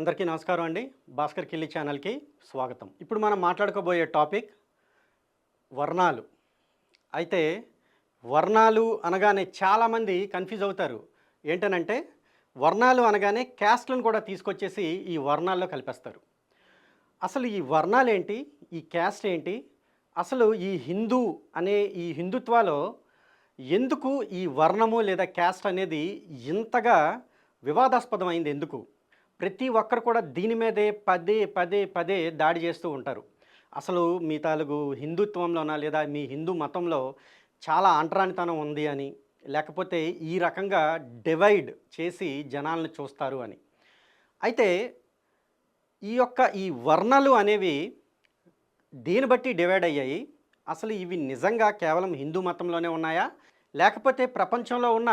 అందరికీ నమస్కారం అండి. భాస్కర్ కిల్లి ఛానల్కి స్వాగతం. ఇప్పుడు మనం మాట్లాడుకోబోయే టాపిక్ వర్ణాలు. అయితే వర్ణాలు అనగానే చాలామంది కన్ఫ్యూజ్ అవుతారు. ఏంటనంటే వర్ణాలు అనగానే క్యాస్ట్లను కూడా తీసుకొచ్చేసి ఈ వర్ణాల్లో కలిపేస్తారు. అసలు ఈ వర్ణాలు ఏంటి ఈ క్యాస్ట్ ఏంటి? అసలు ఈ హిందూ అనే ఈ హిందుత్వాలో ఎందుకు ఈ వర్ణము లేదా క్యాస్ట్ అనేది ఇంతగా వివాదాస్పదమైంది? ఎందుకు? ప్రతి ఒక్కరు కూడా దీని మీదే పదే పదే పదే దాడి చేస్తూ ఉంటారు. అసలు మీ తాలూకు హిందుత్వంలోనా లేదా మీ హిందూ మతంలో చాలా అంటరానితనం ఉంది అని లేకపోతే ఈ రకంగా డివైడ్ చేసి జనాలను చూస్తారు అని. అయితే ఈ యొక్క ఈ వర్ణాలు అనేవి దీన్ని బట్టి డివైడ్ అయ్యాయి? అసలు ఇవి నిజంగా కేవలం హిందూ మతంలోనే ఉన్నాయా? లేకపోతే ప్రపంచంలో ఉన్న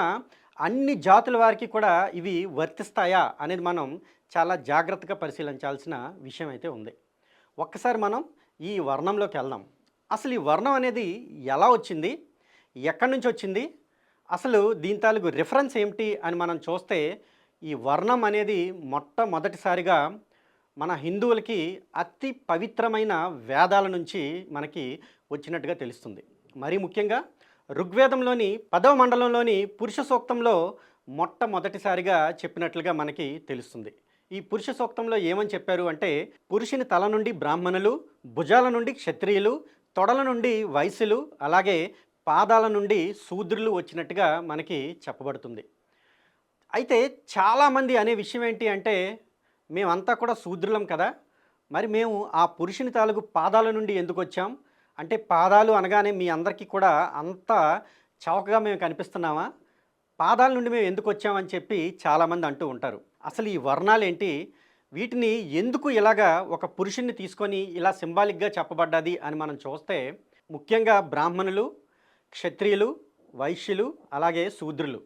అన్ని జాతుల వారికి కూడా ఇవి వర్తిస్తాయా అనేది మనం చాలా జాగ్రత్తగా పరిశీలించాల్సిన విషయం అయితే ఉంది. ఒక్కసారి మనం ఈ వర్ణంలోకి వెళ్దాం. అసలు ఈ వర్ణం అనేది ఎలా వచ్చింది? ఎక్కడి నుంచి వచ్చింది? అసలు దీని తాలూకు రిఫరెన్స్ ఏమిటి అని మనం చూస్తే ఈ వర్ణం అనేది మొట్టమొదటిసారిగా మన హిందువులకి అతి పవిత్రమైన వేదాల నుంచి మనకి వచ్చినట్టుగా తెలుస్తుంది. మరీ ముఖ్యంగా ఋగ్వేదంలోని పదవ మండలంలోని పురుష సూక్తంలో మొట్టమొదటిసారిగా చెప్పినట్లుగా మనకి తెలుస్తుంది. ఈ పురుష సూక్తంలో ఏమని చెప్పారు అంటే పురుషుని తల నుండి బ్రాహ్మణులు భుజాల నుండి క్షత్రియులు తొడల నుండి వైశ్యులు అలాగే పాదాల నుండి శూద్రులు వచ్చినట్టుగా మనకి చెప్పబడుతుంది. అయితే చాలామంది అనే విషయం ఏంటి అంటే మేమంతా కూడా శూద్రులం కదా మరి మేము ఆ పురుషుని తాలూకు పాదాల నుండి ఎందుకు వచ్చాం? అంటే పాదాలు అనగానే మీ అందరికీ కూడా అంత చౌకగా మేము కనిపిస్తున్నామా? పాదాల నుండి మేము ఎందుకు వచ్చామని చెప్పి చాలామంది అంటూ ఉంటారు. అసలు ఈ వర్ణాలు ఏంటి? వీటిని ఎందుకు ఇలాగా ఒక పురుషుణ్ణి తీసుకొని ఇలా సింబాలిక్గా చెప్పబడ్డది అని మనం చూస్తే ముఖ్యంగా బ్రాహ్మణులు క్షత్రియులు వైశ్యులు అలాగే శూద్రులు.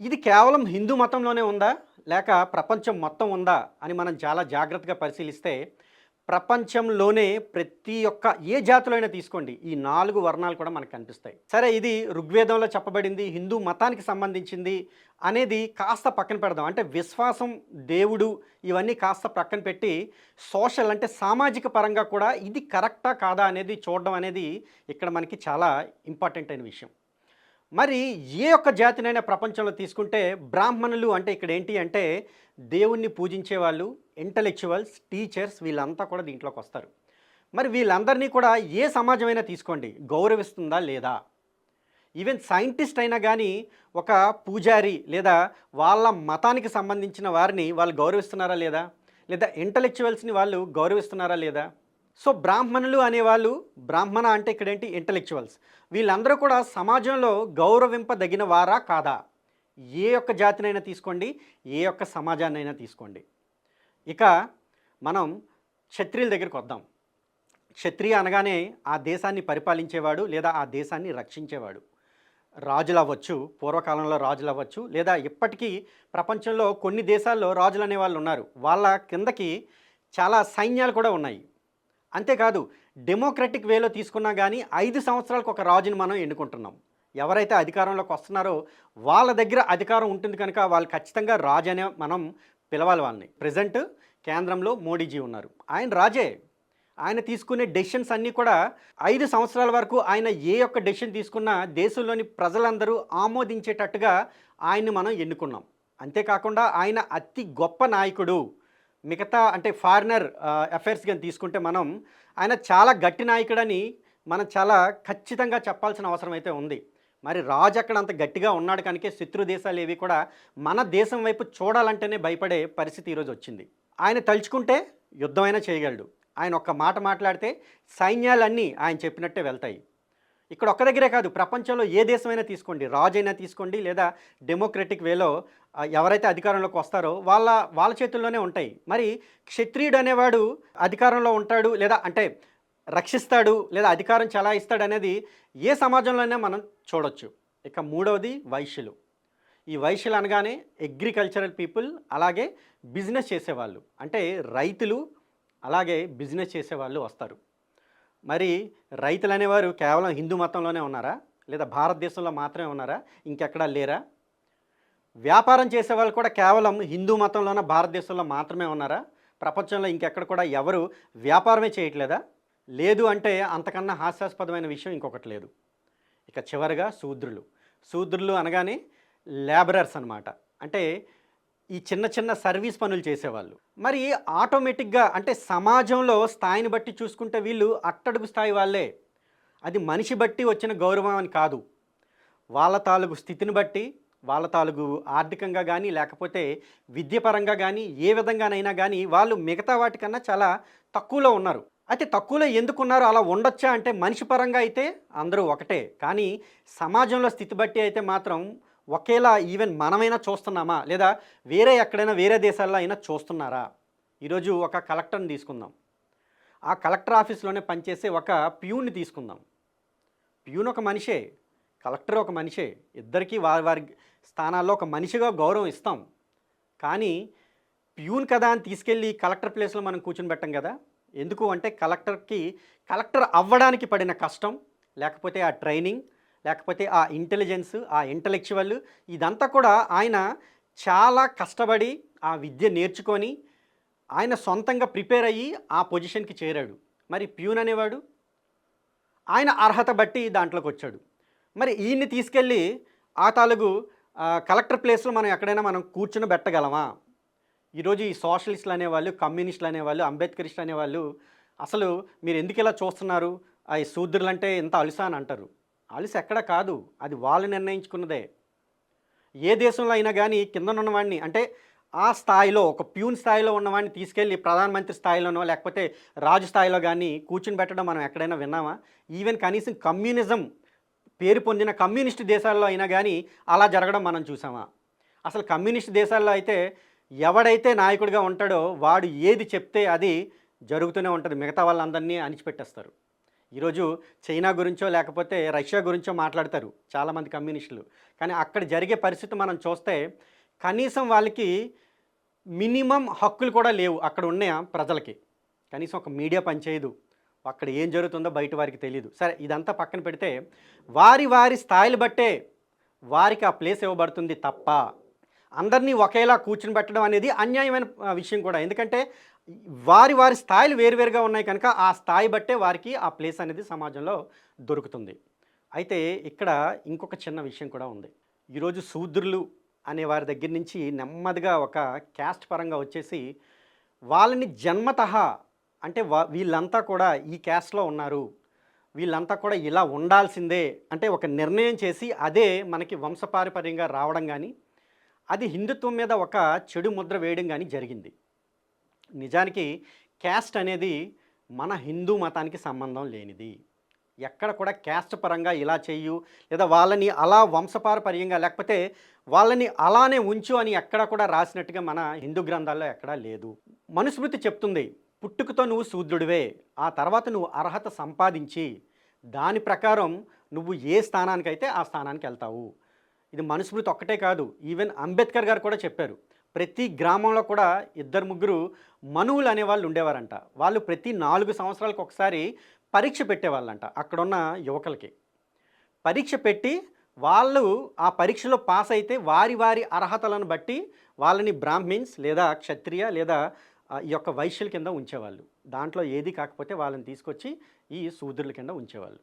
ఇది కేవలం హిందూ మతంలోనే ఉందా? లేక ప్రపంచం మొత్తం ఉందా? అని మనం చాలా జాగ్రత్తగా పరిశీలిస్తే ప్రపంచంలోనే ప్రతి ఒక్క ఏ జాతిలో అయినా తీసుకోండి. ఈ నాలుగు వర్ణాలు కూడా మనకు కనిపిస్తాయి. సరే ఇది ఋగ్వేదంలో చెప్పబడింది హిందూ మతానికి సంబంధించింది అనేది కాస్త పక్కన పెడదాం. అంటే విశ్వాసం దేవుడు ఇవన్నీ కాస్త పక్కన పెట్టి సోషల్ అంటే సామాజిక పరంగా కూడా ఇది కరెక్టా కాదా అనేది చూడడం అనేది ఇక్కడ మనకి చాలా ఇంపార్టెంట్ అయిన విషయం. మరి ఏ ఒక్క జాతినైనా ప్రపంచంలో తీసుకుంటే బ్రాహ్మణులు అంటే ఇక్కడ ఏంటి అంటే దేవుణ్ణి పూజించే వాళ్ళు ఇంటలెక్చువల్స్ టీచర్స్ వీళ్ళంతా కూడా దీంట్లోకి వస్తారు. మరి వీళ్ళందరినీ కూడా ఏ సమాజమైనా తీసుకోండి. గౌరవిస్తుందా లేదా? ఈవెన్ సైంటిస్ట్ అయినా కానీ ఒక పూజారి లేదా వాళ్ళ మతానికి సంబంధించిన వారిని వాళ్ళు గౌరవిస్తున్నారా లేదా? లేదా ఇంటలెక్చువల్స్ని వాళ్ళు గౌరవిస్తున్నారా లేదా? సో బ్రాహ్మణులు అనేవాళ్ళు బ్రాహ్మణ అంటే ఇక్కడేంటి? ఇంటలెక్చువల్స్ వీళ్ళందరూ కూడా సమాజంలో గౌరవింపదగిన వారా కాదా? ఏ ఒక్క జాతినైనా తీసుకోండి ఏ ఒక్క సమాజాన్నైనా తీసుకోండి. ఇక మనం క్షత్రియుల దగ్గరికి వద్దాం. క్షత్రియ అనగానే ఆ దేశాన్ని పరిపాలించేవాడు లేదా ఆ దేశాన్ని రక్షించేవాడు. రాజులు అవ్వచ్చు పూర్వకాలంలో రాజులు అవ్వచ్చు లేదా ఇప్పటికీ ప్రపంచంలో కొన్ని దేశాల్లో రాజులు అనేవాళ్ళు ఉన్నారు. వాళ్ళ కిందకి చాలా సైన్యాలు కూడా ఉన్నాయి. అంతేకాదు డెమోక్రటిక్ వేలో తీసుకున్నా కానీ ఐదు సంవత్సరాలకు ఒక రాజుని మనం ఎన్నుకుంటున్నాం. ఎవరైతే అధికారంలోకి వస్తున్నారో వాళ్ళ దగ్గర అధికారం ఉంటుంది కనుక వాళ్ళు ఖచ్చితంగా రాజు అనే మనం పిలవాలి వాళ్ళని. ప్రజెంట్ కేంద్రంలో మోడీజీ ఉన్నారు. ఆయన రాజే. ఆయన తీసుకునే డెసిషన్స్ అన్నీ కూడా ఐదు సంవత్సరాల వరకు ఆయన ఏ ఒక్క డెసిషన్ తీసుకున్నా దేశంలోని ప్రజలందరూ ఆమోదించేటట్టుగా ఆయన్ని మనం ఎన్నుకున్నాం. అంతేకాకుండా ఆయన అతి గొప్ప నాయకుడు. మిగతా అంటే ఫారినర్ అఫైర్స్ కానీ తీసుకుంటే మనం ఆయన చాలా గట్టి నాయకుడని మనం చాలా ఖచ్చితంగా చెప్పాల్సిన అవసరం అయితే ఉంది. మరి రాజు అక్కడ అంత గట్టిగా ఉన్నాడు కనుక శత్రు దేశాలు ఏవి కూడా మన దేశం వైపు చూడాలంటేనే భయపడే పరిస్థితి ఈరోజు వచ్చింది. ఆయన తలుచుకుంటే యుద్ధమైనా చేయగలడు. ఆయన ఒక్క మాట మాట్లాడితే సైన్యాలన్నీ ఆయన చెప్పినట్టే వెళ్తాయి. ఇక్కడ ఒక్క దగ్గరే కాదు ప్రపంచంలో ఏ దేశమైనా తీసుకోండి రాజు అయినా తీసుకోండి లేదా డెమోక్రటిక్ వేలో ఎవరైతే అధికారంలోకి వస్తారో వాళ్ళ వాళ్ళ చేతుల్లోనే ఉంటాయి. మరి క్షత్రియుడు అనేవాడు అధికారంలో ఉంటాడు లేదా అంటే రక్షిస్తాడు లేదా అధికారం చలాయిస్తాడు అనేది ఏ సమాజంలోనే మనం చూడొచ్చు. ఇక మూడవది వైశ్యులు. ఈ వైశ్యులు అనగానే అగ్రికల్చరల్ పీపుల్ అలాగే బిజినెస్ చేసేవాళ్ళు. అంటే రైతులు అలాగే బిజినెస్ చేసేవాళ్ళు వస్తారు. మరి రైతులు అనేవారు కేవలం హిందూ మతంలోనే ఉన్నారా? లేదా భారతదేశంలో మాత్రమే ఉన్నారా? ఇంకెక్కడా లేరా? వ్యాపారం చేసే వాళ్ళు కూడా కేవలం హిందూ మతంలోనే భారతదేశంలో మాత్రమే ఉన్నారా? ప్రపంచంలో ఇంకెక్కడ కూడా ఎవరు వ్యాపారమే చేయట్లేదా? లేదు అంటే అంతకన్నా హాస్యాస్పదమైన విషయం ఇంకొకటి లేదు. ఇక చివరగా శూద్రులు. శూద్రులు అనగానే లేబరర్స్ అన్నమాట. అంటే ఈ చిన్న చిన్న సర్వీస్ పనులు చేసేవాళ్ళు. మరి ఆటోమేటిక్గా అంటే సమాజంలో స్థాయిని బట్టి చూసుకుంటే వీళ్ళు అట్టడుగు స్థాయి వాళ్ళే. అది మనిషి బట్టి వచ్చిన గౌరవం అని కాదు. వాళ్ళ తాలూకు స్థితిని బట్టి వాళ్ళ తాలూకు ఆర్థికంగా కానీ లేకపోతే విద్యపరంగా కానీ ఏ విధంగానైనా కానీ వాళ్ళు మిగతా వాటికన్నా చాలా తక్కువలో ఉన్నారు. అయితే తక్కువలో ఎందుకున్నారు అలా ఉండొచ్చా అంటే మనిషి పరంగా అయితే అందరూ ఒకటే. కానీ సమాజంలో స్థితి బట్టి అయితే మాత్రం ఒకేలా ఈవెన్ మనమైనా చూస్తున్నామా? లేదా వేరే ఎక్కడైనా వేరే దేశాల్లో అయినా చూస్తున్నారా? ఈరోజు ఒక కలెక్టర్ని తీసుకుందాం. ఆ కలెక్టర్ ఆఫీస్లోనే పనిచేసే ఒక ప్యూన్ని తీసుకుందాం. ప్యూన్ ఒక మనిషే కలెక్టర్ ఒక మనిషే. ఇద్దరికీ వారి వారి స్థానాల్లో ఒక మనిషిగా గౌరవం ఇస్తాం. కానీ ప్యూన్ కదా అని తీసుకెళ్ళి కలెక్టర్ ప్లేస్లో మనం కూర్చుని పెట్టం కదా? ఎందుకు అంటే కలెక్టర్కి కలెక్టర్ అవ్వడానికి పడిన కష్టం లేకపోతే ఆ ట్రైనింగ్ లేకపోతే ఆ ఇంటెలిజెన్స్ ఆ ఇంటలెక్చువల్ ఇదంతా కూడా ఆయన చాలా కష్టపడి ఆ విద్య నేర్చుకొని ఆయన సొంతంగా ప్రిపేర్ అయ్యి ఆ పొజిషన్కి చేరాడు. మరి ప్యూన్ అనేవాడు? ఆయన అర్హత బట్టి దాంట్లోకి వచ్చాడు మరి ఈయన్ని తీసుకెళ్ళి ఆ తాలూకు కలెక్టర్ ప్లేస్లో మనం ఎక్కడైనా మనం కూర్చుని పెట్టగలమా ఈరోజు ఈ సోషలిస్టులు అనేవాళ్ళు కమ్యూనిస్టులు అనేవాళ్ళు అంబేద్కరిస్టులు అనేవాళ్ళు అసలు మీరు ఎందుకు ఇలా చూస్తున్నారు? ఆ ఈ శూద్రులు అంటే ఇంత అలుస అని అంటారు. అలుసు ఎక్కడ కాదు. అది వాళ్ళు నిర్ణయించుకున్నదే. ఏ దేశంలో అయినా కానీ కిందనున్నవాడిని అంటే ఆ స్థాయిలో ఒక ప్యూన్ స్థాయిలో ఉన్నవాడిని తీసుకెళ్ళి ప్రధానమంత్రి స్థాయిలోనో లేకపోతే రాజు స్థాయిలో కానీ కూర్చుని పెట్టడం మనం ఎక్కడైనా విన్నామా? ఈవెన్ కనీసం కమ్యూనిజం పేరు పొందిన కమ్యూనిస్ట్ దేశాల్లో అయినా కానీ అలా జరగడం మనం చూసామా? అసలు కమ్యూనిస్ట్ దేశాల్లో అయితే ఎవడైతే నాయకుడిగా ఉంటాడో వాడు ఏది చెప్తే అది జరుగుతూనే ఉంటుంది. మిగతా వాళ్ళందరినీ అణిచిపెట్టేస్తారు. ఈరోజు చైనా గురించో లేకపోతే రష్యా గురించో మాట్లాడతారు చాలామంది కమ్యూనిస్టులు. కానీ అక్కడ జరిగే పరిస్థితి మనం చూస్తే కనీసం వాళ్ళకి మినిమం హక్కులు కూడా లేవు అక్కడ ఉన్న ప్రజలకి. కనీసం ఒక మీడియా పనిచేయదు. అక్కడ ఏం జరుగుతుందో బయట వారికి తెలియదు సరే ఇదంతా పక్కన పెడితే వారి వారి స్థాయిలు బట్టే వారికి ఆ ప్లేస్ ఇవ్వబడుతుంది తప్ప అందరినీ ఒకేలా కూర్చుని పెట్టడం అనేది అన్యాయమైన విషయం కూడా. ఎందుకంటే వారి వారి స్థాయిలు వేరువేరుగా ఉన్నాయి కనుక ఆ స్థాయి బట్టే వారికి ఆ ప్లేస్ అనేది సమాజంలో దొరుకుతుంది. అయితే ఇక్కడ ఇంకొక చిన్న విషయం కూడా ఉంది. ఈరోజు శూద్రులు అనే వారి దగ్గర నుంచి నెమ్మదిగా ఒక క్యాస్ట్ పరంగా వచ్చేసి వాళ్ళని జన్మతః అంటే వా వీళ్ళంతా కూడా ఈ క్యాస్ట్లో ఉన్నారు. వీళ్ళంతా కూడా ఇలా ఉండాల్సిందే అంటే ఒక నిర్ణయం చేసి అదే మనకి వంశపారపర్యంగా రావడం కానీ అది హిందుత్వం మీద ఒక చెడు ముద్ర వేయడం కానీ జరిగింది. నిజానికి క్యాస్ట్ అనేది మన హిందూ మతానికి సంబంధం లేనిది. ఎక్కడ కూడా క్యాస్ట్ పరంగా ఇలా చేయు లేదా వాళ్ళని అలా వంశపారపర్యంగా లేకపోతే వాళ్ళని అలానే ఉంచు అని ఎక్కడ కూడా రాసినట్టుగా మన హిందూ గ్రంథాల్లో ఎక్కడా లేదు. మనుస్మృతి చెప్తుంది పుట్టుకతో నువ్వు శూద్రుడివే ఆ తర్వాత నువ్వు అర్హత సంపాదించి దాని ప్రకారం నువ్వు ఏ స్థానానికైతే ఆ స్థానానికి వెళ్తావు. ఇది మనుస్మృతి ఒక్కటే కాదు ఈవెన్ అంబేద్కర్ గారు కూడా చెప్పారు. ప్రతి గ్రామంలో కూడా ఇద్దరు ముగ్గురు మనువులు అనేవాళ్ళు ఉండేవారంట. వాళ్ళు ప్రతి నాలుగు సంవత్సరాలకు ఒకసారి పరీక్ష పెట్టేవాళ్ళంట అక్కడున్న యువకులకి. పరీక్ష పెట్టి వాళ్ళు ఆ పరీక్షలో పాస్ అయితే వారి వారి అర్హతలను బట్టి వాళ్ళని బ్రాహ్మిన్స్ లేదా క్షత్రియ లేదా ఈ యొక్క వైశ్యుల కింద ఉంచేవాళ్ళు. దాంట్లో ఏది కాకపోతే వాళ్ళని తీసుకొచ్చి ఈ శూద్రుల కింద ఉంచేవాళ్ళు.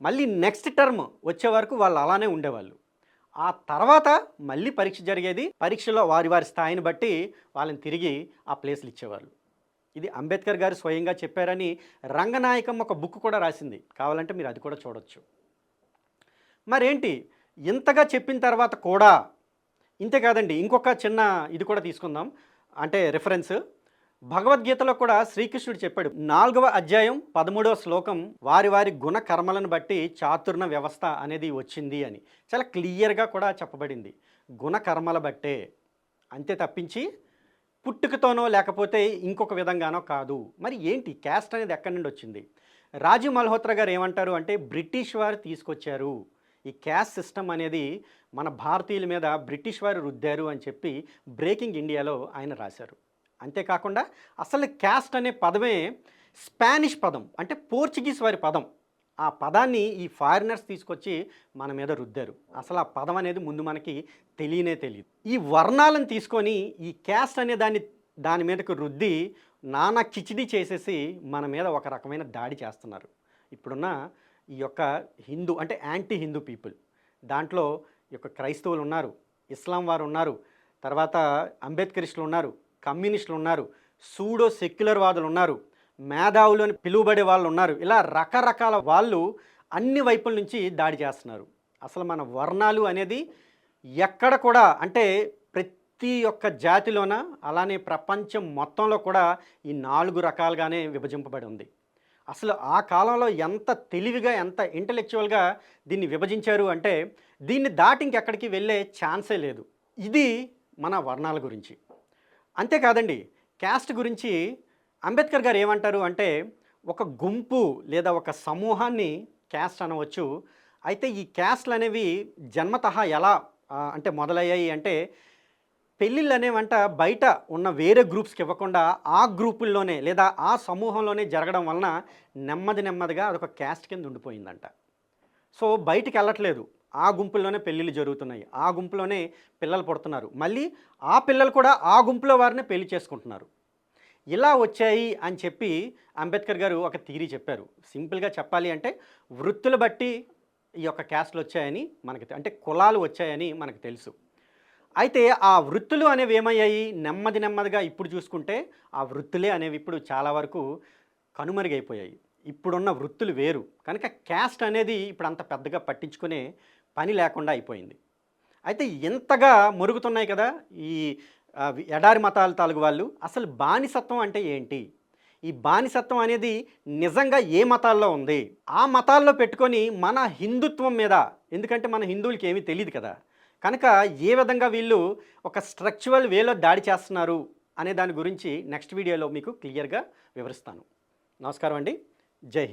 మళ్ళీ నెక్స్ట్ టర్మ్ వచ్చే వరకు వాళ్ళు అలానే ఉండేవాళ్ళు. ఆ తర్వాత మళ్ళీ పరీక్ష జరిగేది. పరీక్షలో వారి వారి స్థాయిని బట్టి వాళ్ళని తిరిగి ఆ ప్లేస్లు ఇచ్చేవాళ్ళు. ఇది అంబేద్కర్ గారు స్వయంగా చెప్పారని రంగనాయకం ఒక బుక్ కూడా రాసింది. కావాలంటే మీరు అది కూడా చూడొచ్చు. మరేంటి? ఇంతగా చెప్పిన తర్వాత కూడా ఇంతే కాదండి ఇంకొక చిన్న ఇది కూడా తీసుకుందాం. అంటే రిఫరెన్స్ భగవద్గీతలో కూడా శ్రీకృష్ణుడు చెప్పాడు నాలుగవ అధ్యాయం పదమూడవ శ్లోకం వారి వారి గుణ కర్మలను బట్టి చాతుర్ణ వ్యవస్థ అనేది వచ్చింది అని. చాలా క్లియర్గా కూడా చెప్పబడింది. గుణ కర్మల బట్టే. అంతే తప్పించి పుట్టుకతోనో లేకపోతే ఇంకొక విధంగానో కాదు. మరి ఏంటి? క్యాస్ట్ అనేది ఎక్కడి నుండి వచ్చింది? రాజు మల్హోత్రా గారు ఏమంటారు అంటే బ్రిటిష్ వారు తీసుకొచ్చారు. ఈ క్యాస్ట్ సిస్టమ్ అనేది మన భారతీయుల మీద బ్రిటిష్ వారు రుద్దారు అని చెప్పి బ్రేకింగ్ ఇండియాలో ఆయన రాశారు. అంతేకాకుండా అసలు క్యాస్ట్ అనే పదమే స్పానిష్ పదం అంటే పోర్చుగీస్ వారి పదం. ఆ పదాన్ని ఈ ఫారినర్స్ తీసుకొచ్చి మన మీద రుద్దారు. అసలు ఆ పదం అనేది ముందు మనకి తెలియనే తెలియదు. ఈ వర్ణాలను తీసుకొని ఈ క్యాస్ట్ అనే దాన్ని దాని మీదకు రుద్ది నానా కిచిడి చేసేసి మన మీద ఒక రకమైన దాడి చేస్తున్నారు. ఇప్పుడున్న ఈ యొక్క హిందూ అంటే యాంటీ హిందూ పీపుల్. దాంట్లో ఈ యొక్క క్రైస్తవులు ఉన్నారు ఇస్లాం వారు ఉన్నారు తర్వాత అంబేద్కరిస్టులు ఉన్నారు కమ్యూనిస్టులు ఉన్నారు సూడో సెక్యులర్ వాదులు ఉన్నారు మేధావులు అని పిలువబడే వాళ్ళు ఉన్నారు. ఇలా రకరకాల వాళ్ళు అన్ని వైపుల నుంచి దాడి చేస్తున్నారు. అసలు మన వర్ణాలు అనేది ఎక్కడ కూడా అంటే ప్రతి ఒక్క జాతిలోన అలానే ప్రపంచం మొత్తంలో కూడా ఈ నాలుగు రకాలుగానే విభజింపబడి ఉంది. అసలు ఆ కాలంలో ఎంత తెలివిగా ఎంత ఇంటలెక్చువల్గా దీన్ని విభజించారు అంటే దీన్ని దాటి ఇంకెక్కడికి వెళ్ళే ఛాన్సే లేదు. ఇది మన వర్ణాల గురించి. అంతేకాదండి క్యాస్ట్ గురించి అంబేద్కర్ గారు ఏమంటారు అంటే ఒక గుంపు లేదా ఒక సమూహాన్ని క్యాస్ట్ అనవచ్చు. అయితే ఈ క్యాస్ట్లు అనేవి జన్మతహా ఎలా అంటే మొదలయ్యాయి అంటే పెళ్ళిళ్ళు అనేవంట బయట ఉన్న వేరే గ్రూప్స్కి ఇవ్వకుండా ఆ గ్రూపుల్లోనే లేదా ఆ సమూహంలోనే జరగడం వలన నెమ్మది నెమ్మదిగా అదొక క్యాస్ట్ కింద ఉండిపోయిందంట. సో బయటికి వెళ్ళట్లేదు. ఆ గుంపుల్లోనే పెళ్ళిళ్ళు జరుగుతున్నాయి. ఆ గుంపులోనే పిల్లలు పుడుతున్నారు. మళ్ళీ ఆ పిల్లలు కూడా ఆ గుంపులో వారినే పెళ్ళి చేసుకుంటున్నారు. ఇలా వచ్చాయి అని చెప్పి అంబేద్కర్ గారు ఒక థీరీ చెప్పారు. సింపుల్గా చెప్పాలి అంటే వృత్తులు బట్టి ఈ యొక్క క్యాస్ట్లు వచ్చాయని మనకి అంటే కులాలు వచ్చాయని మనకు తెలుసు. అయితే ఆ వృత్తులు అనేవి ఏమయ్యాయి? నెమ్మది నెమ్మదిగా ఇప్పుడు చూసుకుంటే ఆ వృత్తులే అనేవి ఇప్పుడు చాలా వరకు కనుమరుగైపోయాయి. ఇప్పుడున్న వృత్తులు వేరు. కనుక క్యాస్ట్ అనేది ఇప్పుడు అంత పెద్దగా పట్టించుకునే పని లేకుండా అయిపోయింది. అయితే ఇంతగా మురుగుతున్నాయి కదా ఈ ఎడారి మతాల తాలూకు వాళ్ళు అసలు బానిసత్వం అంటే ఏంటి? ఈ బానిసత్వం అనేది నిజంగా ఏ మతాల్లో ఉంది? ఆ మతాల్లో పెట్టుకొని మన హిందుత్వం మీద ఎందుకంటే మన హిందువులకి ఏమీ తెలియదు కదా కనుక ఏ విధంగా వీళ్ళు ఒక స్ట్రక్చువల్ వేలో దాడి చేస్తున్నారు అనే దాని గురించి నెక్స్ట్ వీడియోలో మీకు క్లియర్గా వివరిస్తాను. నమస్కారం అండి. జై హింద్.